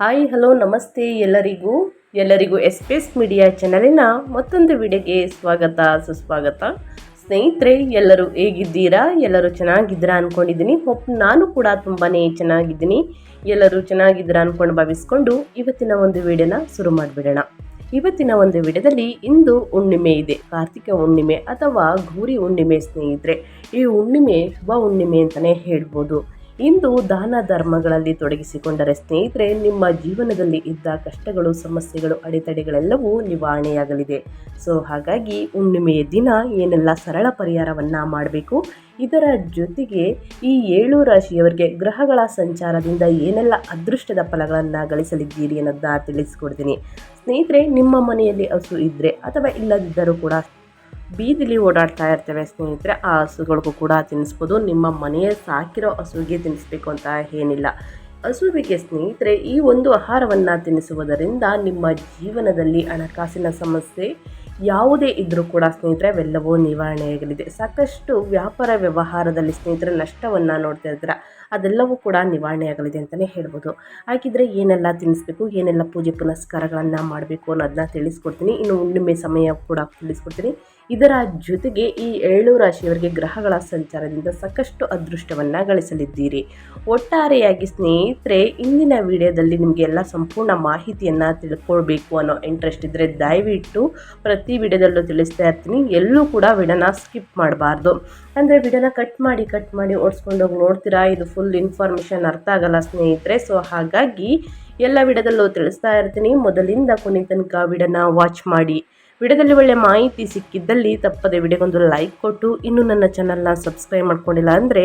Hi, hello, ನಮಸ್ತೆ ಎಲ್ಲರಿಗೂ. ಎಲ್ಲರಿಗೂ ಎಸ್ ಪಿ ಎಸ್ ಮೀಡಿಯಾ ಚಾನಲಿನ ಮತ್ತೊಂದು ವಿಡಿಯೋಗೆ ಸ್ವಾಗತ, ಸುಸ್ವಾಗತ. ಸ್ನೇಹಿತರೆ, ಎಲ್ಲರೂ ಹೇಗಿದ್ದೀರಾ? ಎಲ್ಲರೂ ಚೆನ್ನಾಗಿದ್ದೀರಾ ಅಂದ್ಕೊಂಡಿದ್ದೀನಿ ಹೋಪ್ ನಾನು ಕೂಡ ತುಂಬಾ ಚೆನ್ನಾಗಿದ್ದೀನಿ. ಎಲ್ಲರೂ ಚೆನ್ನಾಗಿದ್ದೀರಾ ಅಂದ್ಕೊಂಡು ಭಾವಿಸ್ಕೊಂಡು ಇವತ್ತಿನ ಒಂದು ವಿಡಿಯೋನ ಶುರು ಮಾಡಿಬಿಡೋಣ. ಇವತ್ತಿನ ಒಂದು ವಿಡಿಯೋದಲ್ಲಿ ಇಂದು ಹುಣ್ಣಿಮೆ ಇದೆ. ಕಾರ್ತಿಕ ಹುಣ್ಣಿಮೆ ಅಥವಾ ಗೌರಿ ಹುಣ್ಣಿಮೆ, ಸ್ನೇಹಿತರೆ. ಈ ಹುಣ್ಣಿಮೆ ಶುಭ ಹುಣ್ಣಿಮೆ ಅಂತಲೇ ಹೇಳ್ಬೋದು. ಇಂದು ದಾನ ಧರ್ಮಗಳಲ್ಲಿ ತೊಡಗಿಸಿಕೊಂಡರೆ ಸ್ನೇಹಿತರೆ, ನಿಮ್ಮ ಜೀವನದಲ್ಲಿ ಇದ್ದ ಕಷ್ಟಗಳು, ಸಮಸ್ಯೆಗಳು, ಅಡೆತಡೆಗಳೆಲ್ಲವೂ ನಿವಾರಣೆಯಾಗಲಿದೆ. ಸೊ, ಹಾಗಾಗಿ ಹುಣ್ಣಿಮೆಯ ದಿನ ಏನೆಲ್ಲ ಸರಳ ಪರಿಹಾರವನ್ನು ಮಾಡಬೇಕು? ಇದರ ಜೊತೆಗೆ ಈ ಏಳು ರಾಶಿಯವರಿಗೆ ಗ್ರಹಗಳ ಸಂಚಾರದಿಂದ ಏನೆಲ್ಲ ಅದೃಷ್ಟದ ಫಲಗಳನ್ನು ಗಳಿಸಲಿದ್ದೀರಿ ಅನ್ನೋದನ್ನ ತಿಳಿಸ್ಕೊಡ್ತೀನಿ. ಸ್ನೇಹಿತರೆ, ನಿಮ್ಮ ಮನೆಯಲ್ಲಿ ಹಸು ಇದ್ದರೆ ಅಥವಾ ಇಲ್ಲದಿದ್ದರೂ ಕೂಡ ಬೀದಿಲಿ ಓಡಾಡ್ತಾ ಇರ್ತವೆ ಸ್ನೇಹಿತರೆ, ಆ ಹಸುಗಳಿಗೂ ಕೂಡ ತಿನ್ನಿಸ್ಬೋದು. ನಿಮ್ಮ ಮನೆಯ ಸಾಕಿರೋ ಹಸುವಿಗೆ ತಿನ್ನಿಸ್ಬೇಕು ಅಂತ ಏನಿಲ್ಲ. ಹಸುವಿಗೆ ಸ್ನೇಹಿತರೆ, ಈ ಒಂದು ಆಹಾರವನ್ನು ತಿನ್ನಿಸುವುದರಿಂದ ನಿಮ್ಮ ಜೀವನದಲ್ಲಿ ಹಣಕಾಸಿನ ಸಮಸ್ಯೆ ಯಾವುದೇ ಇದ್ದರೂ ಕೂಡ ಸ್ನೇಹಿತರೆ, ಅವೆಲ್ಲವೂ ನಿವಾರಣೆಯಾಗಲಿದೆ. ಸಾಕಷ್ಟು ವ್ಯಾಪಾರ ವ್ಯವಹಾರದಲ್ಲಿ ಸ್ನೇಹಿತರೆ ನಷ್ಟವನ್ನು ನೋಡ್ತಾ ಇದ್ದೀರಾ ಅದೆಲ್ಲವೂ ಕೂಡ ನಿವಾರಣೆ ಆಗಲಿದೆ ಅಂತಲೇ ಹೇಳ್ಬೋದು. ಹಾಗಿದ್ರೆ ಏನೆಲ್ಲ ತಿನ್ನಿಸ್ಬೇಕು, ಏನೆಲ್ಲ ಪೂಜೆ ಪುನಸ್ಕಾರಗಳನ್ನು ಮಾಡಬೇಕು ಅನ್ನೋದನ್ನ ತಿಳಿಸ್ಕೊಡ್ತೀನಿ. ಇನ್ನು ಹುಣ್ಣಿಮೆ ಸಮಯ ಕೂಡ ತಿಳಿಸ್ಕೊಡ್ತೀನಿ. ಇದರ ಜೊತೆಗೆ ಈ ಏಳು ರಾಶಿಯವರಿಗೆ ಗ್ರಹಗಳ ಸಂಚಾರದಿಂದ ಸಾಕಷ್ಟು ಅದೃಷ್ಟವನ್ನು ಗಳಿಸಲಿದ್ದೀರಿ. ಒಟ್ಟಾರೆಯಾಗಿ ಸ್ನೇಹಿತರೆ, ಇಂದಿನ ವಿಡಿಯೋದಲ್ಲಿ ನಿಮಗೆ ಎಲ್ಲ ಸಂಪೂರ್ಣ ಮಾಹಿತಿಯನ್ನು ತಿಳ್ಕೊಳ್ಬೇಕು ಅನ್ನೋ ಇಂಟ್ರೆಸ್ಟ್ ಇದ್ದರೆ ದಯವಿಟ್ಟು ಪ್ರತಿ ವಿಡಿಯೋದಲ್ಲೂ ತಿಳಿಸ್ತಾ ಇರ್ತೀನಿ. ಎಲ್ಲೂ ಕೂಡ ವಿಡನ ಸ್ಕಿಪ್ ಮಾಡಬಾರ್ದು. ಅಂದರೆ ವಿಡನ ಕಟ್ ಮಾಡಿ ಕಟ್ ಮಾಡಿ ಓಡಿಸ್ಕೊಂಡೋಗಿ ನೋಡ್ತೀರಾ? ಇದು ಫುಲ್ ಇನ್ಫಾರ್ಮೇಷನ್ ಅರ್ಥ ಆಗಲ್ಲ ಸ್ನೇಹಿತರೆ. ಸೊ ಹಾಗಾಗಿ ಎಲ್ಲ ವಿಡದಲ್ಲೂ ತಿಳಿಸ್ತಾ ಇರ್ತೀನಿ. ಮೊದಲಿಂದ ಕೊನೆ ತನಕ ವಿಡಿಯೋನ ವಾಚ್ ಮಾಡಿ. ವಿಡಿಯೋದಲ್ಲಿ ಒಳ್ಳೆ ಮಾಹಿತಿ ಸಿಕ್ಕಿದ್ದಲ್ಲಿ ತಪ್ಪದೆ ವಿಡಿಯೋಗೊಂದು ಲೈಕ್ ಕೊಟ್ಟು, ಇನ್ನೂ ನನ್ನ ಚಾನಲ್ನ ಸಬ್ಸ್ಕ್ರೈಬ್ ಮಾಡ್ಕೊಂಡಿಲ್ಲ ಅಂದರೆ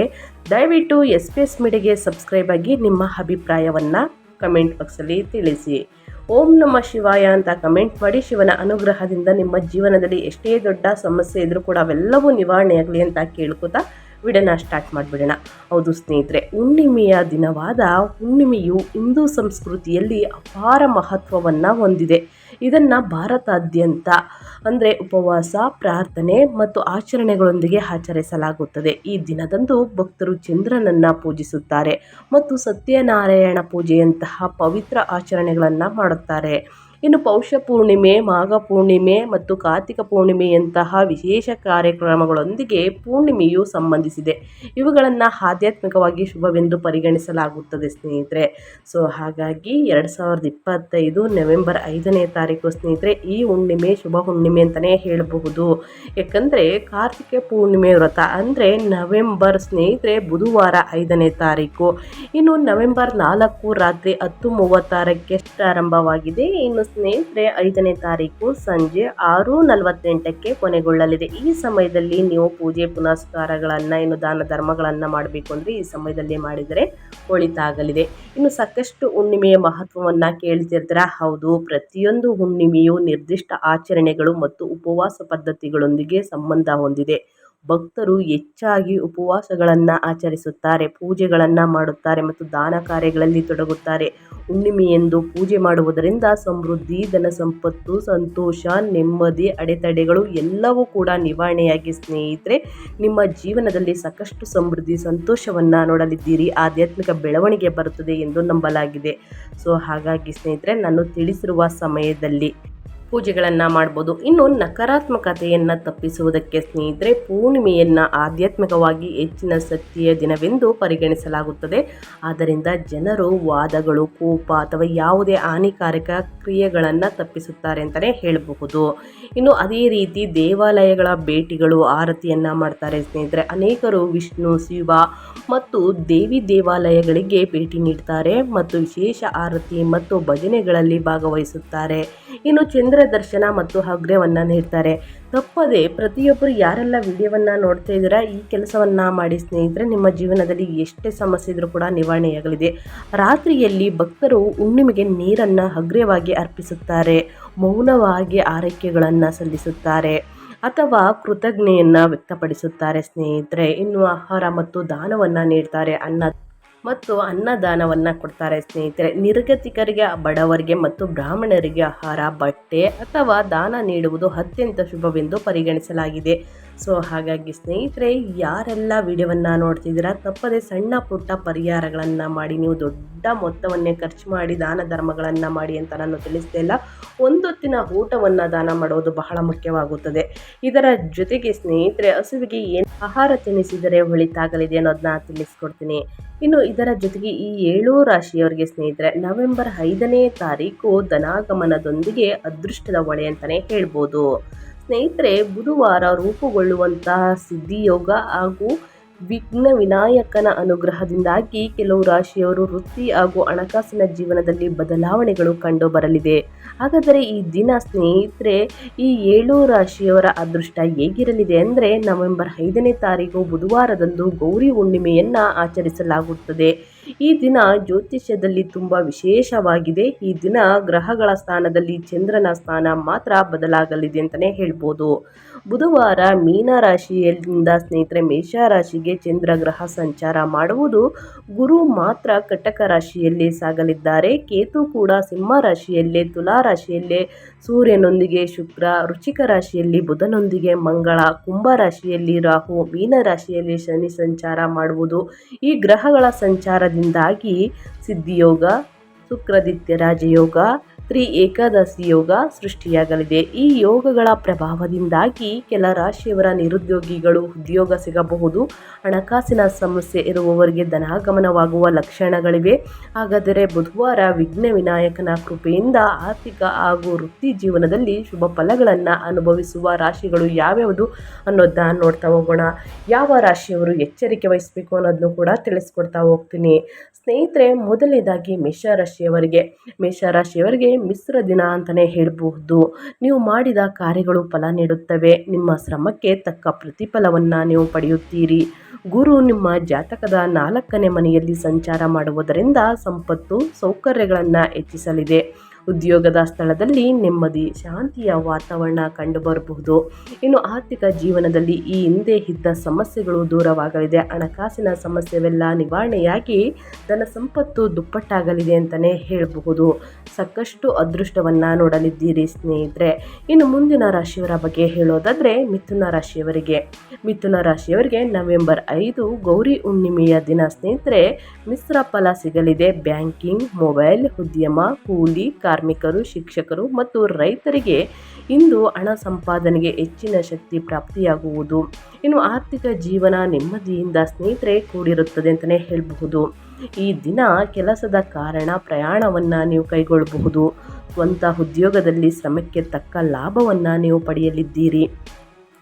ದಯವಿಟ್ಟು ಎಸ್ ಪಿ ಎಸ್ ಮೀಡಿಯಾಗೆ ಸಬ್ಸ್ಕ್ರೈಬ್ ಆಗಿ ನಿಮ್ಮ ಅಭಿಪ್ರಾಯವನ್ನು ಕಮೆಂಟ್ ಬಾಕ್ಸಲ್ಲಿ ತಿಳಿಸಿ. ಓಂ ನಮ್ಮ ಶಿವಾಯ ಅಂತ ಕಮೆಂಟ್ ಮಾಡಿ. ಶಿವನ ಅನುಗ್ರಹದಿಂದ ನಿಮ್ಮ ಜೀವನದಲ್ಲಿ ಎಷ್ಟೇ ದೊಡ್ಡ ಸಮಸ್ಯೆ ಇದ್ದರೂ ಕೂಡ ಅವೆಲ್ಲವೂ ನಿವಾರಣೆಯಾಗಲಿ ಅಂತ ಕೇಳ್ಕೊತಾ ವಿಡಿಯೋನ ಸ್ಟಾರ್ಟ್ ಮಾಡಿಬಿಡೋಣ. ಹೌದು ಸ್ನೇಹಿತರೆ, ಹುಣ್ಣಿಮೆಯ ದಿನವಾದ ಹುಣ್ಣಿಮೆಯು ಹಿಂದೂ ಸಂಸ್ಕೃತಿಯಲ್ಲಿ ಅಪಾರ ಮಹತ್ವವನ್ನು ಹೊಂದಿದೆ. ಇದನ್ನು ಭಾರತಾದ್ಯಂತ ಅಂದರೆ ಉಪವಾಸ, ಪ್ರಾರ್ಥನೆ ಮತ್ತು ಆಚರಣೆಗಳೊಂದಿಗೆ ಆಚರಿಸಲಾಗುತ್ತದೆ. ಈ ದಿನದಂದು ಭಕ್ತರು ಚಂದ್ರನನ್ನು ಪೂಜಿಸುತ್ತಾರೆ ಮತ್ತು ಸತ್ಯನಾರಾಯಣ ಪೂಜೆಯಂತಹ ಪವಿತ್ರ ಆಚರಣೆಗಳನ್ನು ಮಾಡುತ್ತಾರೆ. ಇನ್ನು ಪೌಷ ಪೂರ್ಣಿಮೆ, ಮಾಘ ಪೂರ್ಣಿಮೆ ಮತ್ತು ಕಾರ್ತಿಕ ಪೂರ್ಣಿಮೆಯಂತಹ ವಿಶೇಷ ಕಾರ್ಯಕ್ರಮಗಳೊಂದಿಗೆ ಪೂರ್ಣಿಮೆಯು ಸಂಬಂಧಿಸಿದೆ. ಇವುಗಳನ್ನು ಆಧ್ಯಾತ್ಮಿಕವಾಗಿ ಶುಭವೆಂದು ಪರಿಗಣಿಸಲಾಗುತ್ತದೆ ಸ್ನೇಹಿತರೆ. ಸೊ, ಹಾಗಾಗಿ ಎರಡು ಸಾವಿರದ ಇಪ್ಪತ್ತೈದು ನವೆಂಬರ್ ಐದನೇ ತಾರೀಕು ಸ್ನೇಹಿತರೆ, ಈ ಹುಣ್ಣಿಮೆ ಶುಭ ಹುಣ್ಣಿಮೆ ಅಂತಲೇ ಹೇಳಬಹುದು. ಯಾಕಂದರೆ ಕಾರ್ತಿಕ ಪೂರ್ಣಿಮೆ ವ್ರತ ಅಂದರೆ ನವೆಂಬರ್ ಸ್ನೇಹಿತರೆ ಬುಧವಾರ ಐದನೇ ತಾರೀಕು. ಇನ್ನು ನವೆಂಬರ್ ನಾಲ್ಕು ರಾತ್ರಿ ಹತ್ತು ಮೂವತ್ತಾರಕ್ಕೆ ಪ್ರಾರಂಭವಾಗಿದೆ ಇನ್ನು ಸ್ನೇಹಿತರೆ, ಐದನೇ ತಾರೀಕು ಸಂಜೆ ಆರು ನಲವತ್ತೆಂಟಕ್ಕೆ ಕೊನೆಗೊಳ್ಳಲಿದೆ. ಈ ಸಮಯದಲ್ಲಿ ನೀವು ಪೂಜೆ ಪುನಸ್ಕಾರಗಳನ್ನು, ಇನ್ನು ದಾನ ಧರ್ಮಗಳನ್ನು ಮಾಡಬೇಕು ಅಂದರೆ ಈ ಸಮಯದಲ್ಲಿ ಮಾಡಿದರೆ ಒಳಿತಾಗಲಿದೆ ಇನ್ನು ಸಾಕಷ್ಟು ಹುಣ್ಣಿಮೆಯ ಮಹತ್ವವನ್ನು ಕೇಳ್ತಿರ್ತೀರ? ಹೌದು, ಪ್ರತಿಯೊಂದು ಹುಣ್ಣಿಮೆಯು ನಿರ್ದಿಷ್ಟ ಆಚರಣೆಗಳು ಮತ್ತು ಉಪವಾಸ ಪದ್ಧತಿಗಳೊಂದಿಗೆ ಸಂಬಂಧ ಹೊಂದಿದೆ. ಭಕ್ತರು ಹೆಚ್ಚಾಗಿ ಉಪವಾಸಗಳನ್ನು ಆಚರಿಸುತ್ತಾರೆ, ಪೂಜೆಗಳನ್ನು ಮಾಡುತ್ತಾರೆ ಮತ್ತು ದಾನ ಕಾರ್ಯಗಳಲ್ಲಿ ತೊಡಗುತ್ತಾರೆ. ಹುಣ್ಣಿಮೆಯೆಂದು ಪೂಜೆ ಮಾಡುವುದರಿಂದ ಸಮೃದ್ಧಿ, ಧನ ಸಂಪತ್ತು, ಸಂತೋಷ, ನೆಮ್ಮದಿ, ಅಡೆತಡೆಗಳು ಎಲ್ಲವೂ ಕೂಡ ನಿವಾರಣೆಯಾಗಿ. ಸ್ನೇಹಿತರೆ, ನಿಮ್ಮ ಜೀವನದಲ್ಲಿ ಸಾಕಷ್ಟು ಸಮೃದ್ಧಿ, ಸಂತೋಷವನ್ನು ನೋಡಲಿದ್ದೀರಿ, ಆಧ್ಯಾತ್ಮಿಕ ಬೆಳವಣಿಗೆ ಬರುತ್ತದೆ ಎಂದು ನಂಬಲಾಗಿದೆ. ಸೊ, ಹಾಗಾಗಿ ಸ್ನೇಹಿತರೆ, ನಾನು ತಿಳಿಸಿರುವ ಸಮಯದಲ್ಲಿ ಪೂಜೆಗಳನ್ನು ಮಾಡ್ಬೋದು. ಇನ್ನು ನಕಾರಾತ್ಮಕತೆಯನ್ನು ತಪ್ಪಿಸುವುದಕ್ಕೆ ಸ್ನೇಹಿತರೆ, ಪೂರ್ಣಿಮೆಯನ್ನು ಆಧ್ಯಾತ್ಮಿಕವಾಗಿ ಹೆಚ್ಚಿನ ಶಕ್ತಿಯ ದಿನವೆಂದು ಪರಿಗಣಿಸಲಾಗುತ್ತದೆ. ಆದ್ದರಿಂದ ಜನರು ವಾದಗಳು, ಕೋಪ ಅಥವಾ ಯಾವುದೇ ಹಾನಿಕಾರಕ ಕ್ರಿಯೆಗಳನ್ನು ತಪ್ಪಿಸುತ್ತಾರೆ ಅಂತಲೇ ಹೇಳಬಹುದು. ಇನ್ನು ಅದೇ ರೀತಿ ದೇವಾಲಯಗಳ ಭೇಟಿಗಳು, ಆರತಿಯನ್ನು ಮಾಡ್ತಾರೆ ಸ್ನೇಹಿತರೆ. ಅನೇಕರು ವಿಷ್ಣು, ಶಿವ ಮತ್ತು ದೇವಿ ದೇವಾಲಯಗಳಿಗೆ ಭೇಟಿ ನೀಡ್ತಾರೆ ಮತ್ತು ವಿಶೇಷ ಆರತಿ ಮತ್ತು ಭಜನೆಗಳಲ್ಲಿ ಭಾಗವಹಿಸುತ್ತಾರೆ. ಇನ್ನು ಚಂದ್ರ ದರ್ಶನ ಮತ್ತು ಹಗ್ರವನ್ನ ನೀಡ್ತಾರೆ. ತಪ್ಪದೆ ಪ್ರತಿಯೊಬ್ಬರು ಯಾರೆಲ್ಲ ವಿಡಿಯೋವನ್ನು ನೋಡ್ತಾ ಇದ್ದೀರಾ, ಈ ಕೆಲಸವನ್ನು ಮಾಡಿ ಸ್ನೇಹಿತರೆ, ನಿಮ್ಮ ಜೀವನದಲ್ಲಿ ಎಷ್ಟೇ ಸಮಸ್ಯೆ ಇದ್ರೂ ಕೂಡ ನಿವಾರಣೆಯಾಗಲಿದೆ. ರಾತ್ರಿಯಲ್ಲಿ ಭಕ್ತರು ಹುಣ್ಣಿಮೆಗೆ ನೀರನ್ನು ಹಗ್ರವಾಗಿ ಅರ್ಪಿಸುತ್ತಾರೆ, ಮೌನವಾಗಿ ಆರೈಕೆಗಳನ್ನು ಸಲ್ಲಿಸುತ್ತಾರೆ ಅಥವಾ ಕೃತಜ್ಞೆಯನ್ನು ವ್ಯಕ್ತಪಡಿಸುತ್ತಾರೆ ಸ್ನೇಹಿತರೆ. ಇನ್ನು ಆಹಾರ ಮತ್ತು ದಾನವನ್ನು ನೀಡ್ತಾರೆ ಅನ್ನ ಮತ್ತು ಅನ್ನದಾನವನ್ನು ಕೊಡ್ತಾರೆ ಸ್ನೇಹಿತರೆ. ನಿರ್ಗತಿಕರಿಗೆ, ಬಡವರಿಗೆ ಮತ್ತು ಬ್ರಾಹ್ಮಣರಿಗೆ ಆಹಾರ, ಬಟ್ಟೆ ಅಥವಾ ದಾನ ನೀಡುವುದು ಅತ್ಯಂತ ಶುಭವೆಂದು ಪರಿಗಣಿಸಲಾಗಿದೆ. ಸೊ ಹಾಗಾಗಿ ಸ್ನೇಹಿತರೆ, ಯಾರೆಲ್ಲ ವಿಡಿಯೋವನ್ನು ನೋಡ್ತಿದ್ದೀರಾ, ತಪ್ಪದೆ ಸಣ್ಣ ಪುಟ್ಟ ಪರಿಹಾರಗಳನ್ನು ಮಾಡಿ, ನೀವು ದೊಡ್ಡ ಮೊತ್ತವನ್ನೇ ಖರ್ಚು ಮಾಡಿ, ದಾನ ಧರ್ಮಗಳನ್ನು ಮಾಡಿ ಅಂತ ನಾನು ತಿಳಿಸ್ತಾ ಇಲ್ಲ. ಒಂದೊತ್ತಿನ ಊಟವನ್ನು ದಾನ ಮಾಡೋದು ಬಹಳ ಮುಖ್ಯವಾಗುತ್ತದೆ. ಇದರ ಜೊತೆಗೆ ಸ್ನೇಹಿತರೆ, ಹಸುವಿಗೆ ಏನು ಆಹಾರ ತಿನ್ನಿಸಿದರೆ ಒಳಿತಾಗಲಿದೆ ಅನ್ನೋದನ್ನ ತಿಳಿಸ್ಕೊಡ್ತೀನಿ. ಇನ್ನು ಇದರ ಜೊತೆಗೆ ಈ ಏಳು ರಾಶಿಯವರಿಗೆ ಸ್ನೇಹಿತರೆ, ನವೆಂಬರ್ ಐದನೇ ತಾರೀಕು ಧನಾಗಮನದೊಂದಿಗೆ ಅದೃಷ್ಟದ ಒಳೆ ಅಂತಲೇ ಹೇಳ್ಬೋದು. ಸ್ನೇಹಿತರೆ, ಬುಧವಾರ ರೂಪುಗೊಳ್ಳುವಂತಹ ಸಿದ್ಧಿಯೋಗ ಹಾಗೂ ವಿಘ್ನ ವಿನಾಯಕನ ಅನುಗ್ರಹದಿಂದಾಗಿ ಕೆಲವು ರಾಶಿಯವರು ವೃತ್ತಿ ಹಾಗೂ ಹಣಕಾಸಿನ ಜೀವನದಲ್ಲಿ ಬದಲಾವಣೆಗಳು ಕಂಡು ಬರಲಿದೆ ಹಾಗಾದರೆ ಈ ದಿನ ಸ್ನೇಹಿತರೆ, ಈ ಏಳು ರಾಶಿಯವರ ಅದೃಷ್ಟ ಹೇಗಿರಲಿದೆ ಅಂದರೆ, ನವೆಂಬರ್ ಐದನೇ ತಾರೀಕು ಬುಧವಾರದಂದು ಗೌರಿ ಹುಣ್ಣಿಮೆಯನ್ನು ಆಚರಿಸಲಾಗುತ್ತದೆ. ಈ ದಿನ ಜ್ಯೋತಿಷ್ಯದಲ್ಲಿ ತುಂಬ ವಿಶೇಷವಾಗಿದೆ. ಈ ದಿನ ಗ್ರಹಗಳ ಸ್ಥಾನದಲ್ಲಿ ಚಂದ್ರನ ಸ್ಥಾನ ಮಾತ್ರ ಬದಲಾಗಲಿದೆ ಅಂತಲೇ ಹೇಳ್ಬೋದು. ಬುಧವಾರ ಮೀನ ರಾಶಿಯಿಂದ ಸ್ನೇಹಿತರೆ ಮೇಷ ರಾಶಿಗೆ ಚಂದ್ರ ಗ್ರಹ ಸಂಚಾರ ಮಾಡುವುದು ಗುರು ಮಾತ್ರ ಕಟಕ ರಾಶಿಯಲ್ಲಿ ಸಾಗಲಿದ್ದಾರೆ. ಕೇತು ಕೂಡ ಸಿಂಹ ರಾಶಿಯಲ್ಲೇ, ತುಲಾ ರಾಶಿಯಲ್ಲೇ ಸೂರ್ಯನೊಂದಿಗೆ ಶುಕ್ರ ರುಚಿಕ ರಾಶಿಯಲ್ಲಿ ಬುಧನೊಂದಿಗೆ ಮಂಗಳ, ಕುಂಭ ರಾಶಿಯಲ್ಲಿ ರಾಹು, ಮೀನ ರಾಶಿಯಲ್ಲಿ ಶನಿ ಸಂಚಾರ ಮಾಡುವುದು. ಈ ಗ್ರಹಗಳ ಸಂಚಾರದಿಂದಾಗಿ ಸಿದ್ಧಿಯೋಗ, ಶುಕ್ರದಿತ್ಯ ರಾಜಯೋಗ ತ್ರಿ ಏಕಾದಶಿ ಯೋಗ ಸೃಷ್ಟಿಯಾಗಲಿದೆ. ಈ ಯೋಗಗಳ ಪ್ರಭಾವದಿಂದಾಗಿ ಕೆಲ ರಾಶಿಯವರ ನಿರುದ್ಯೋಗಿಗಳು ಉದ್ಯೋಗ ಸಿಗಬಹುದು. ಹಣಕಾಸಿನ ಸಮಸ್ಯೆ ಇರುವವರಿಗೆ ಧನಾಗಮನವಾಗುವ ಲಕ್ಷಣಗಳಿವೆ. ಹಾಗಾದರೆ ಬುಧವಾರ ವಿಘ್ನ ವಿನಾಯಕನ ಕೃಪೆಯಿಂದ ಆರ್ಥಿಕ ಹಾಗೂ ವೃತ್ತಿ ಜೀವನದಲ್ಲಿ ಶುಭ ಫಲಗಳನ್ನು ಅನುಭವಿಸುವ ರಾಶಿಗಳು ಯಾವ್ಯಾವುದು ಅನ್ನೋದನ್ನ ನೋಡ್ತಾ ಹೋಗೋಣ. ಯಾವ ರಾಶಿಯವರು ಎಚ್ಚರಿಕೆ ವಹಿಸಬೇಕು ಅನ್ನೋದನ್ನು ಕೂಡ ತಿಳಿಸ್ಕೊಡ್ತಾ ಹೋಗ್ತೀನಿ. ಸ್ನೇಹಿತರೆ, ಮೊದಲನೇದಾಗಿ ಮೇಷರಾಶಿಯವರಿಗೆ ಮೇಷರಾಶಿಯವರಿಗೆ ಮಿಶ್ರ ದಿನ ಅಂತಲೇ ಹೇಳಬಹುದು. ನೀವು ಮಾಡಿದ ಕಾರ್ಯಗಳು ಫಲ ನೀಡುತ್ತವೆ. ನಿಮ್ಮ ಶ್ರಮಕ್ಕೆ ತಕ್ಕ ಪ್ರತಿಫಲವನ್ನು ನೀವು ಪಡೆಯುತ್ತೀರಿ. ಗುರು ನಿಮ್ಮ ಜಾತಕದ ನಾಲ್ಕನೇ ಮನೆಯಲ್ಲಿ ಸಂಚಾರ ಮಾಡುವುದರಿಂದ ಸಂಪತ್ತು, ಸೌಕರ್ಯಗಳನ್ನು ಹೆಚ್ಚಿಸಲಿದೆ. ಉದ್ಯೋಗದ ಸ್ಥಳದಲ್ಲಿ ನೆಮ್ಮದಿ, ಶಾಂತಿಯ ವಾತಾವರಣ ಕಂಡುಬರಬಹುದು. ಇನ್ನು ಆರ್ಥಿಕ ಜೀವನದಲ್ಲಿ ಈ ಹಿಂದೆ ಇದ್ದ ಸಮಸ್ಯೆಗಳು ದೂರವಾಗಲಿದೆ. ಹಣಕಾಸಿನ ಸಮಸ್ಯೆವೆಲ್ಲ ನಿವಾರಣೆಯಾಗಿ ಧನ ಸಂಪತ್ತು ದುಪ್ಪಟ್ಟಾಗಲಿದೆ ಅಂತಲೇ ಹೇಳಬಹುದು. ಸಾಕಷ್ಟು ಅದೃಷ್ಟವನ್ನು ನೋಡಲಿದ್ದೀರಿ ಸ್ನೇಹಿತರೆ. ಇನ್ನು ಮುಂದಿನ ರಾಶಿಯವರ ಬಗ್ಗೆ ಹೇಳೋದಾದರೆ ಮಿಥುನ ರಾಶಿಯವರಿಗೆ. ಮಿಥುನ ರಾಶಿಯವರಿಗೆ ನವೆಂಬರ್ ಐದು ಗೌರಿ ಹುಣ್ಣಿಮೆಯ ದಿನ ಸ್ನೇಹಿತರೆ. ಮಿಶ್ರ ಫಲ ಸಿಗಲಿದೆ. ಬ್ಯಾಂಕಿಂಗ್, ಮೊಬೈಲ್, ಉದ್ಯಮ, ಕೂಲಿ, ಕಾರ್ಮಿಕರು, ಶಿಕ್ಷಕರು ಮತ್ತು ರೈತರಿಗೆ ಇಂದು ಹಣ ಸಂಪಾದನೆಗೆ ಹೆಚ್ಚಿನ ಶಕ್ತಿ ಪ್ರಾಪ್ತಿಯಾಗುವುದು. ಇನ್ನು ಆರ್ಥಿಕ ಜೀವನ ನೆಮ್ಮದಿಯಿಂದ ಸ್ನೇಹಿತರೆ ಕೂಡಿರುತ್ತದೆ ಅಂತಲೇ ಹೇಳಬಹುದು. ಈ ದಿನ ಕೆಲಸದ ಕಾರಣ ಪ್ರಯಾಣವನ್ನು ನೀವು ಕೈಗೊಳ್ಳಬಹುದು. ಸ್ವಂತ ಉದ್ಯೋಗದಲ್ಲಿ ಶ್ರಮಕ್ಕೆ ತಕ್ಕ ಲಾಭವನ್ನು ನೀವು ಪಡೆಯಲಿದ್ದೀರಿ.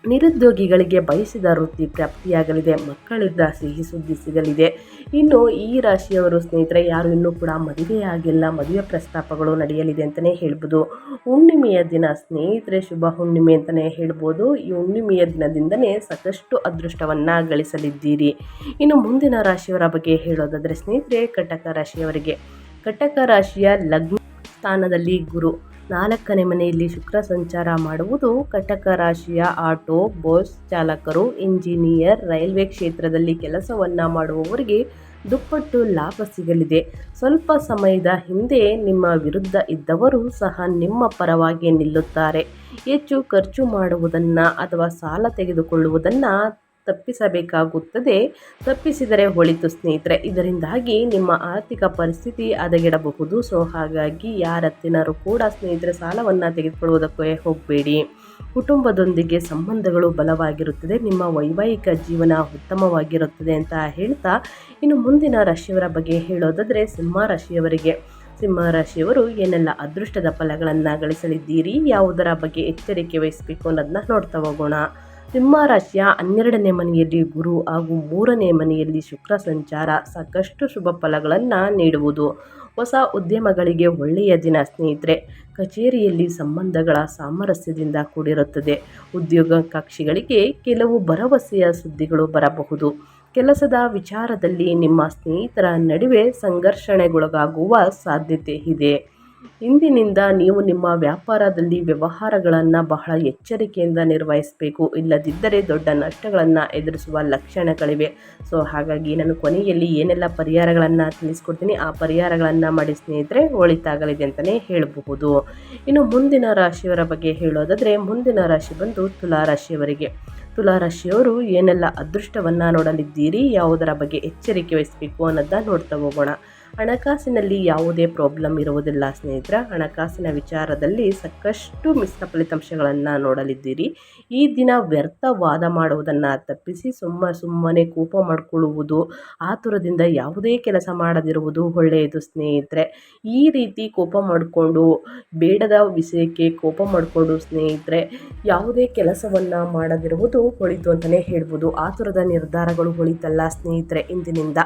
ನಿರುದ್ಯೋಗಿಗಳಿಗೆ ಬಯಸಿದ ವೃತ್ತಿ ಪ್ರಾಪ್ತಿಯಾಗಲಿದೆ, ಮಕ್ಕಳಿಂದ ಸಿಹಿ ಸುದ್ದಿ ಸಿಗಲಿದೆ. ಇನ್ನು ಈ ರಾಶಿಯವರು ಸ್ನೇಹಿತರೆ, ಯಾರು ಇನ್ನೂ ಕೂಡ ಮದುವೆಯಾಗಿಲ್ಲ ಮದುವೆ ಪ್ರಸ್ತಾಪಗಳು ನಡೆಯಲಿದೆ ಅಂತಲೇ ಹೇಳ್ಬೋದು. ಹುಣ್ಣಿಮೆಯ ದಿನ ಸ್ನೇಹಿತರೆ, ಶುಭ ಹುಣ್ಣಿಮೆ ಅಂತಲೇ ಹೇಳ್ಬೋದು. ಈ ಹುಣ್ಣಿಮೆಯ ದಿನದಿಂದಲೇ ಸಾಕಷ್ಟು ಅದೃಷ್ಟವನ್ನು ಗಳಿಸಲಿದ್ದೀರಿ. ಇನ್ನು ಮುಂದಿನ ರಾಶಿಯವರ ಬಗ್ಗೆ ಹೇಳೋದಾದರೆ, ಸ್ನೇಹಿತರೆ, ಕಟಕ ರಾಶಿಯವರಿಗೆ. ಕಟಕ ರಾಶಿಯ ಲಗ್ನ ಸ್ಥಾನದಲ್ಲಿ ಗುರು. ನಾಲ್ಕನೇ ಮನೆಯಲ್ಲಿ ಶುಕ್ರ ಸಂಚಾರ ಮಾಡುವುದು ಕಟಕ ರಾಶಿಯ ಆಟೋ, ಬಸ್ ಚಾಲಕರು, ಇಂಜಿನಿಯರ್, ರೈಲ್ವೆ ಕ್ಷೇತ್ರದಲ್ಲಿ ಕೆಲಸವನ್ನು ಮಾಡುವವರಿಗೆ ದುಪ್ಪಟ್ಟು ಲಾಭ ಸಿಗಲಿದೆ. ಸ್ವಲ್ಪ ಸಮಯದ ಹಿಂದೆ ನಿಮ್ಮ ವಿರುದ್ಧ ಇದ್ದವರು ಸಹ ನಿಮ್ಮ ಪರವಾಗಿ ನಿಲ್ಲುತ್ತಾರೆ. ಹೆಚ್ಚು ಖರ್ಚು ಮಾಡುವುದನ್ನು ಅಥವಾ ಸಾಲ ತೆಗೆದುಕೊಳ್ಳುವುದನ್ನು ತಪ್ಪಿಸಬೇಕಾಗುತ್ತದೆ. ತಪ್ಪಿಸಿದರೆ ಹೊಳಿತು ಸ್ನೇಹಿತರೆ, ಇದರಿಂದಾಗಿ ನಿಮ್ಮ ಆರ್ಥಿಕ ಪರಿಸ್ಥಿತಿ ಹದಗೆಡಬಹುದು. ಸೊ, ಹಾಗಾಗಿ ಯಾರತ್ತಿನರು ಕೂಡ ಸ್ನೇಹಿತರೆ, ಸಾಲವನ್ನು ತೆಗೆದುಕೊಳ್ಳುವುದಕ್ಕೆ ಹೋಗಬೇಡಿ. ಕುಟುಂಬದೊಂದಿಗೆ ಸಂಬಂಧಗಳು ಬಲವಾಗಿರುತ್ತದೆ. ನಿಮ್ಮ ವೈವಾಹಿಕ ಜೀವನ ಉತ್ತಮವಾಗಿರುತ್ತದೆ ಅಂತ ಹೇಳ್ತಾ, ಇನ್ನು ಮುಂದಿನ ರಾಶಿಯವರ ಬಗ್ಗೆ ಹೇಳೋದಾದರೆ, ಸಿಂಹ ರಾಶಿಯವರಿಗೆ. ಸಿಂಹ ರಾಶಿಯವರು ಏನೆಲ್ಲ ಅದೃಷ್ಟದ ಫಲಗಳನ್ನು ಗಳಿಸಲಿದ್ದೀರಿ? ಯಾವುದರ ಬಗ್ಗೆ ಎಚ್ಚರಿಕೆ ವಹಿಸಬೇಕು ಅನ್ನೋದನ್ನ ನೋಡ್ತಾ ಹೋಗೋಣ. ಸಿಂಹ ರಾಶಿಯ ಹನ್ನೆರಡನೇ ಮನೆಯಲ್ಲಿ ಗುರು ಹಾಗೂ ಮೂರನೇ ಮನೆಯಲ್ಲಿ ಶುಕ್ರ ಸಂಚಾರ. ಸಾಕಷ್ಟು ಶುಭ ಫಲಗಳನ್ನು ನೀಡುವುದು. ಹೊಸ ಉದ್ಯಮಗಳಿಗೆ ಒಳ್ಳೆಯ ದಿನ ಸ್ನೇಹಿತರೆ. ಕಚೇರಿಯಲ್ಲಿ ಸಂಬಂಧಗಳ ಸಾಮರಸ್ಯದಿಂದ ಕೂಡಿರುತ್ತದೆ. ಉದ್ಯೋಗಾಕಾಂಕ್ಷಿಗಳಿಗೆ ಕೆಲವು ಭರವಸೆಯ ಸುದ್ದಿಗಳು ಬರಬಹುದು. ಕೆಲಸದ ವಿಚಾರದಲ್ಲಿ ನಿಮ್ಮ ಸ್ನೇಹಿತರ ನಡುವೆ ಸಂಘರ್ಷಣೆಗೊಳಗಾಗುವ ಸಾಧ್ಯತೆ ಇದೆ. ಇಂದಿನಿಂದ ನೀವು ನಿಮ್ಮ ವ್ಯಾಪಾರದಲ್ಲಿ ವ್ಯವಹಾರಗಳನ್ನು ಬಹಳ ಎಚ್ಚರಿಕೆಯಿಂದ ನಿರ್ವಹಿಸಬೇಕು. ಇಲ್ಲದಿದ್ದರೆ ದೊಡ್ಡ ನಷ್ಟಗಳನ್ನು ಎದುರಿಸುವ ಲಕ್ಷಣಗಳಿವೆ. ಸೊ, ಹಾಗಾಗಿ ನಾನು ಕೊನೆಯಲ್ಲಿ ಏನೆಲ್ಲ ಪರಿಹಾರಗಳನ್ನು ತಿಳಿಸ್ಕೊಡ್ತೀನಿ, ಆ ಪರಿಹಾರಗಳನ್ನು ಮಾಡಿ ಸ್ನೇಹಿತರೆ, ಒಳಿತಾಗಲಿದೆ ಅಂತಲೇ ಹೇಳಬಹುದು. ಇನ್ನು ಮುಂದಿನ ರಾಶಿಯವರ ಬಗ್ಗೆ ಹೇಳೋದಾದರೆ, ಮುಂದಿನ ರಾಶಿ ಬಂದು ತುಲಾ ರಾಶಿಯವರಿಗೆ. ತುಲಾರಾಶಿಯವರು ಏನೆಲ್ಲ ಅದೃಷ್ಟವನ್ನು ನೋಡಲಿದ್ದೀರಿ, ಯಾವುದರ ಬಗ್ಗೆ ಎಚ್ಚರಿಕೆ ವಹಿಸಬೇಕು ಅನ್ನೋದನ್ನ ನೋಡ್ತಾ ಹೋಗೋಣ. ಹಣಕಾಸಿನಲ್ಲಿ ಯಾವುದೇ ಪ್ರಾಬ್ಲಮ್ ಇರುವುದಿಲ್ಲ, ಸ್ನೇಹಿತರ. ಹಣಕಾಸಿನ ವಿಚಾರದಲ್ಲಿ ಸಾಕಷ್ಟು ಮಿಶ್ರ ಫಲಿತಾಂಶಗಳನ್ನು ನೋಡಲಿದ್ದೀರಿ. ಈ ದಿನ ವ್ಯರ್ಥ ವಾದ ಮಾಡುವುದನ್ನು ತಪ್ಪಿಸಿ ಸುಮ್ಮ ಸುಮ್ಮನೆ ಕೋಪ ಮಾಡಿಕೊಳ್ಳುವುದು ಆತುರದಿಂದ ಯಾವುದೇ ಕೆಲಸ ಮಾಡದಿರುವುದು ಒಳ್ಳೆಯದು, ಸ್ನೇಹಿತರೆ. ಈ ರೀತಿ ಕೋಪ ಮಾಡಿಕೊಂಡು, ಬೇಡದ ವಿಷಯಕ್ಕೆ ಕೋಪ ಮಾಡಿಕೊಂಡು, ಸ್ನೇಹಿತರೆ, ಯಾವುದೇ ಕೆಲಸವನ್ನು ಮಾಡದಿರುವುದು ಒಳಿತು ಅಂತಲೇ ಹೇಳ್ಬೋದು. ಆತುರದ ನಿರ್ಧಾರಗಳು ಒಳಿತಲ್ಲ, ಸ್ನೇಹಿತರೆ, ಇಂದಿನಿಂದ.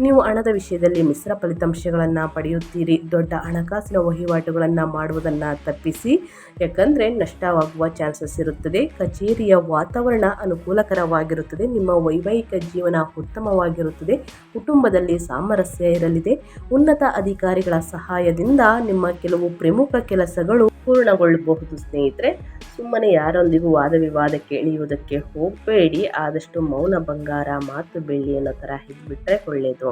ನೀವು ಹಣದ ವಿಷಯದಲ್ಲಿ ಮಿಶ್ರ ಫಲಿತಾಂಶಗಳನ್ನು ಪಡೆಯುತ್ತೀರಿ. ದೊಡ್ಡ ಹಣಕಾಸಿನ ವಹಿವಾಟುಗಳನ್ನು ಮಾಡುವುದನ್ನು ತಪ್ಪಿಸಿ, ಯಾಕಂದರೆ ನಷ್ಟವಾಗುವ ಚಾನ್ಸಸ್ ಇರುತ್ತದೆ. ಕಚೇರಿಯ ವಾತಾವರಣ ಅನುಕೂಲಕರವಾಗಿರುತ್ತದೆ. ನಿಮ್ಮ ವೈವಾಹಿಕ ಜೀವನ ಉತ್ತಮವಾಗಿರುತ್ತದೆ. ಕುಟುಂಬದಲ್ಲಿ ಸಾಮರಸ್ಯ ಇರಲಿದೆ. ಉನ್ನತ ಅಧಿಕಾರಿಗಳ ಸಹಾಯದಿಂದ ನಿಮ್ಮ ಕೆಲವು ಪ್ರಮುಖ ಕೆಲಸಗಳು ಪೂರ್ಣಗೊಳ್ಳಬಹುದು ಸ್ನೇಹಿತರೆ. ಸುಮ್ಮನೆ ಯಾರೊಂದಿಗೂ ವಾದ ವಿವಾದಕ್ಕೆ ಇಳಿಯುವುದಕ್ಕೆ ಹೋಗಬೇಡಿ. ಆದಷ್ಟು ಮೌನ ಬಂಗಾರ, ಮಾತು ಬೆಳ್ಳಿ ಅನ್ನೋ ಥರ ಇದ್ಬಿಟ್ರೆ ಒಳ್ಳೆಯದು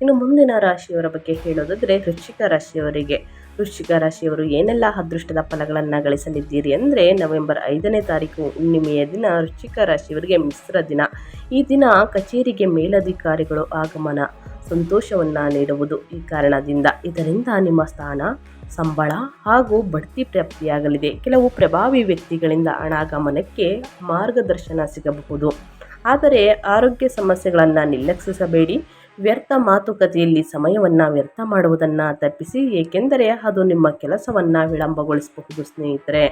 ಇನ್ನು ಮುಂದಿನ ರಾಶಿಯವರ ಬಗ್ಗೆ ಹೇಳೋದಾದರೆ ವೃಶ್ಚಿಕ ರಾಶಿಯವರಿಗೆ. ವೃಶ್ಚಿಕ ರಾಶಿಯವರು ಏನೆಲ್ಲ ಅದೃಷ್ಟದ ಫಲಗಳನ್ನು ಗಳಿಸಲಿದ್ದೀರಿ ಅಂದರೆ ನವೆಂಬರ್ ಐದನೇ ತಾರೀಕು ಹುಣ್ಣಿಮೆಯ ದಿನ ವೃಶ್ಚಿಕ ರಾಶಿಯವರಿಗೆ ಮಿಶ್ರ ದಿನ. ಈ ದಿನ ಕಚೇರಿಗೆ ಮೇಲಧಿಕಾರಿಗಳು ಆಗಮನ. ಸಂತೋಷವನ್ನು ನೀಡುವುದು ಈ ಕಾರಣದಿಂದ. ಇದರಿಂದ ನಿಮ್ಮ ಸ್ಥಾನ, ಸಂಬಳ ಹಾಗೂ ಬಡ್ತಿ ಪ್ರಾಪ್ತಿಯಾಗಲಿದೆ. ಕೆಲವು ಪ್ರಭಾವಿ ವ್ಯಕ್ತಿಗಳಿಂದ ಹಣಾಗಮನಕ್ಕೆ ಮಾರ್ಗದರ್ಶನ ಸಿಗಬಹುದು. ಆದರೆ ಆರೋಗ್ಯ ಸಮಸ್ಯೆಗಳನ್ನು ನಿರ್ಲಕ್ಷಿಸಬೇಡಿ. ವ್ಯರ್ಥ ಮಾತುಕತೆಯಲ್ಲಿ ಸಮಯವನ್ನು ವ್ಯರ್ಥ ಮಾಡುವುದನ್ನು ತಪ್ಪಿಸಿ, ಏಕೆಂದರೆ ಅದು ನಿಮ್ಮ ಕೆಲಸವನ್ನು ವಿಳಂಬಗೊಳಿಸಬಹುದು ಸ್ನೇಹಿತರೆ.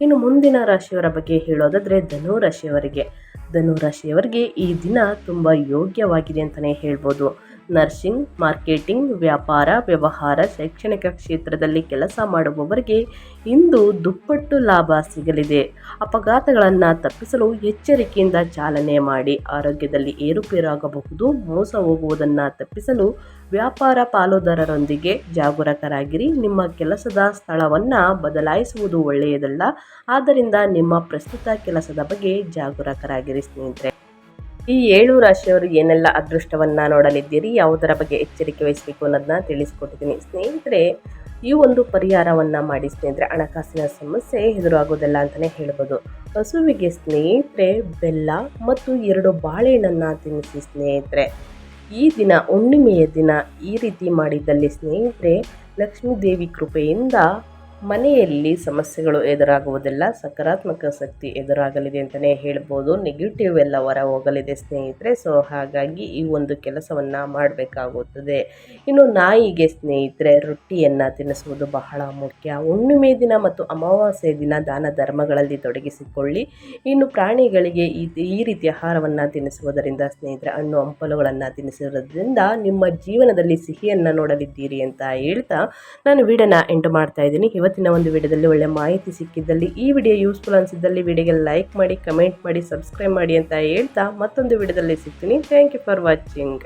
ಇನ್ನು ಮುಂದಿನ ರಾಶಿಯವರ ಬಗ್ಗೆ ಹೇಳೋದಾದರೆ ಧನು ರಾಶಿಯವರಿಗೆ. ಧನು ರಾಶಿಯವರಿಗೆ ಈ ದಿನ ತುಂಬ ಯೋಗ್ಯವಾಗಿದೆ ಅಂತಲೇ ಹೇಳ್ಬೋದು. ನರ್ಸಿಂಗ್, ಮಾರ್ಕೆಟಿಂಗ್, ವ್ಯಾಪಾರ, ವ್ಯವಹಾರ, ಶೈಕ್ಷಣಿಕ ಕ್ಷೇತ್ರದಲ್ಲಿ ಕೆಲಸ ಮಾಡುವವರಿಗೆ ಇಂದು ದುಪ್ಪಟ್ಟು ಲಾಭ ಸಿಗಲಿದೆ. ಅಪಘಾತಗಳನ್ನು ತಪ್ಪಿಸಲು ಎಚ್ಚರಿಕೆಯಿಂದ ಚಾಲನೆ ಮಾಡಿ ಆರೋಗ್ಯದಲ್ಲಿ ಏರುಪೇರಾಗಬಹುದು, ಮೋಸ ಹೋಗುವುದನ್ನು ತಪ್ಪಿಸಲು ವ್ಯಾಪಾರ ಪಾಲುದಾರರೊಂದಿಗೆ ಜಾಗರೂಕರಾಗಿರಿ. ನಿಮ್ಮ ಕೆಲಸದ ಸ್ಥಳವನ್ನು ಬದಲಾಯಿಸುವುದು ಒಳ್ಳೆಯದಲ್ಲ. ಆದ್ದರಿಂದ ನಿಮ್ಮ ಪ್ರಸ್ತುತ ಕೆಲಸದ ಬಗ್ಗೆ ಜಾಗರೂಕರಾಗಿರಿ ಸ್ನೇಹಿತರೆ. ಈ ಏಳು ರಾಶಿಯವರು ಏನೆಲ್ಲ ಅದೃಷ್ಟವನ್ನು ನೋಡಲಿದ್ದೀರಿ? ಯಾವುದರ ಬಗ್ಗೆ ಎಚ್ಚರಿಕೆ ವಹಿಸಬೇಕು ಅನ್ನೋದನ್ನ ತಿಳಿಸ್ಕೊಟ್ಟಿದ್ದೀನಿ. ಸ್ನೇಹಿತರೆ, ಈ ಒಂದು ಪರಿಹಾರವನ್ನು ಮಾಡಿ ಸ್ನೇಹಿತರೆ, ಹಣಕಾಸಿನ ಸಮಸ್ಯೆ ಎದುರಾಗೋದಿಲ್ಲ ಅಂತಲೇ ಹೇಳ್ಬೋದು. ಹಸುವಿಗೆ ಸ್ನೇಹಿತರೆ, ಬೆಲ್ಲ ಮತ್ತು ಎರಡು ಬಾಳೆಹಣ್ಣನ್ನು ತಿನ್ನಿಸಿ ಸ್ನೇಹಿತರೆ. ಈ ದಿನ ಹುಣ್ಣಿಮೆಯ ದಿನ ಈ ರೀತಿ ಮಾಡಿದ್ದಲ್ಲಿ ಸ್ನೇಹಿತರೆ ಲಕ್ಷ್ಮೀ ದೇವಿ ಕೃಪೆಯಿಂದ ಮನೆಯಲ್ಲಿ ಸಮಸ್ಯೆಗಳು ಎದುರಾಗುವುದಿಲ್ಲ, ಸಕಾರಾತ್ಮಕ ಶಕ್ತಿ ಎದುರಾಗಲಿದೆ ಅಂತಲೇ ಹೇಳ್ಬೋದು. ನೆಗೆಟಿವ್ ಎಲ್ಲ ಹೊರ ಹೋಗಲಿದೆ ಸ್ನೇಹಿತರೆ ಸೊ ಹಾಗಾಗಿ ಈ ಒಂದು ಕೆಲಸವನ್ನು ಮಾಡಬೇಕಾಗುತ್ತದೆ. ಇನ್ನು ನಾಯಿಗೆ ಸ್ನೇಹಿತರೆ, ರೊಟ್ಟಿಯನ್ನು ತಿನ್ನಿಸುವುದು ಬಹಳ ಮುಖ್ಯ. ಹುಣ್ಣಿಮೆ ದಿನ ಮತ್ತು ಅಮಾವಾಸ್ಯೆ ದಿನ ದಾನ ಧರ್ಮಗಳಲ್ಲಿ ತೊಡಗಿಸಿಕೊಳ್ಳಿ. ಇನ್ನು ಪ್ರಾಣಿಗಳಿಗೆ ಈ ಈ ರೀತಿಯ ಆಹಾರವನ್ನು ತಿನ್ನಿಸುವುದರಿಂದ ಸ್ನೇಹಿತರೆ, ಹಣ್ಣು ಹಂಪಲುಗಳನ್ನು ತಿನ್ನಿಸುವುದರಿಂದ ನಿಮ್ಮ ಜೀವನದಲ್ಲಿ ಸಿಹಿಯನ್ನು ನೋಡಲಿದ್ದೀರಿ ಅಂತ ಹೇಳ್ತಾ ನಾನು ವಿಡನ ಎಂಟು ಮಾಡ್ತಾ ಇದ್ದೀನಿ. ಇವತ್ತಿನ ಒಂದು ವಿಡಿಯೋದಲ್ಲಿ ಒಳ್ಳೆ ಮಾಹಿತಿ ಸಿಕ್ಕಿದ್ದಲ್ಲಿ ಈ ವಿಡಿಯೋ ಯೂಸ್ಫುಲ್ ಅನಿಸಿದ್ದಲ್ಲಿ ವಿಡಿಯೋಗೆ ಲೈಕ್ ಮಾಡಿ ಕಮೆಂಟ್ ಮಾಡಿ ಸಬ್ಸ್ಕ್ರೈಬ್ ಮಾಡಿ ಅಂತ ಹೇಳ್ತಾ ಮತ್ತೊಂದು ವಿಡಿಯೋದಲ್ಲಿ ಸಿಗ್ತೀನಿ. Thank you for watching